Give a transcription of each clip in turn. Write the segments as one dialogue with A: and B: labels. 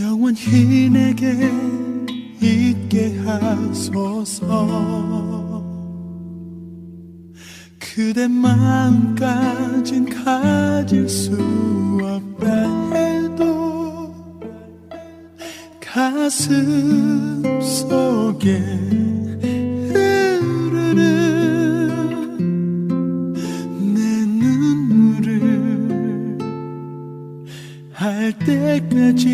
A: 여기 내게 있게 하소서. 그대 마음까진 가질 수 없다 해도 가슴 속에 할 때까지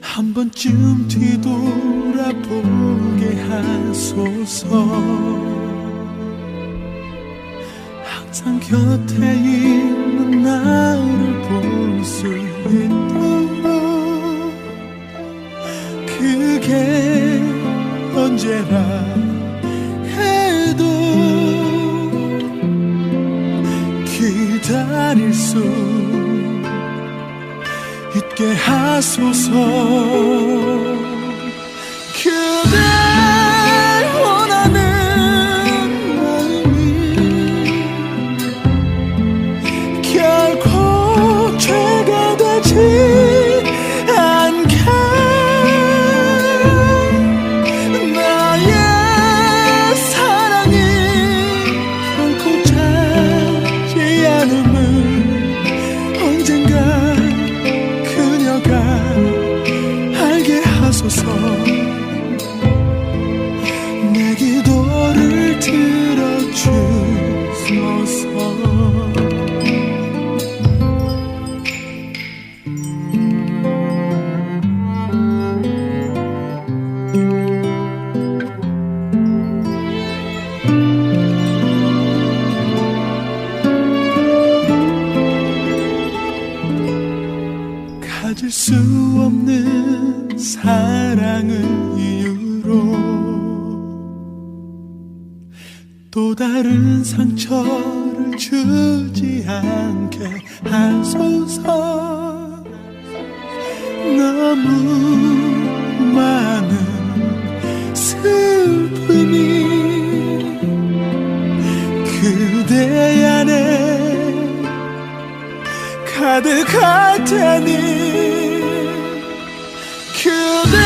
A: 한 번쯤 뒤돌아보게 하소서. 항상 곁에 있는 나를 볼 수 있도록 그게 언제나 해도 기다릴 수 있게 하소서 수 없는 사랑을 이유로 또 다른 상처를 주지 않게 하소서. 너무 많은 슬픔이 그대 안에 가득할 테니 그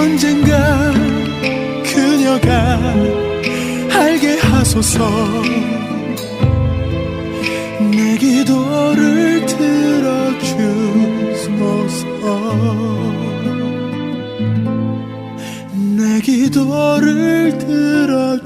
A: 언젠가 그녀가 알게 하소서. 내 기도를 들어주소서. 내 기도를 들어주소서